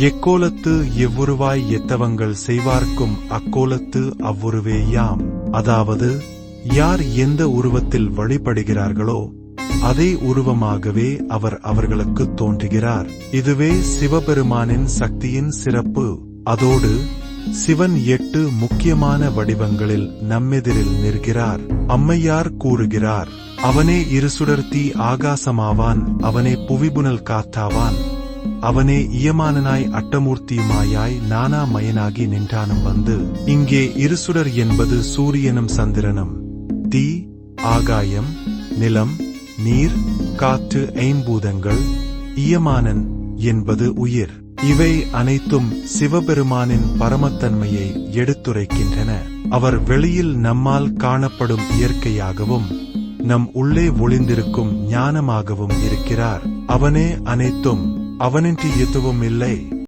எக்கோலத்து எவ்வுருவாய் எத்தவங்கள் செய்வார்க்கும் அக்கோலத்து அவ்வுருவேயாம். அதாவது யார் எந்த உருவத்தில் வழிபடுகிறார்களோ அதே உருவமாகவே அவர் அவர்களுக்கு தோன்றுகிறார். இதுவே சிவபெருமானின் சக்தியின் சிறப்பு. அதோடு சிவன் எட்டு முக்கியமான வடிவங்களில் நம்மெதிரில் நிற்கிறார். அம்மையார் கூறுகிறார் அவனே இருசுடர்த்தி ஆகாசமாவான் அவனே புவிபுனல் காத்தாவான். அவனே இயமானனாய் அட்டமூர்த்தியுமாயாய் நானாமயனாகி நின்றானும் வந்து இங்கே இருசுடர் என்பது சூரியனும் சந்திரனும். தீ ஆகாயம் நிலம் நீர் காற்று ஐம்பூதங்கள் இயமானன் என்பது உயிர். இவை அனைத்தும் சிவபெருமானின் பரமத்தன்மையை எடுத்துரைக்கின்றன. அவர் வெளியில் நம்மால் காணப்படும் இயற்கையாகவும் நம் உள்ளே ஒளிந்திருக்கும் ஞானமாகவும் இருக்கிறார். அவனே அனைத்தும் அவனின்றி எதுவும் இல்லை.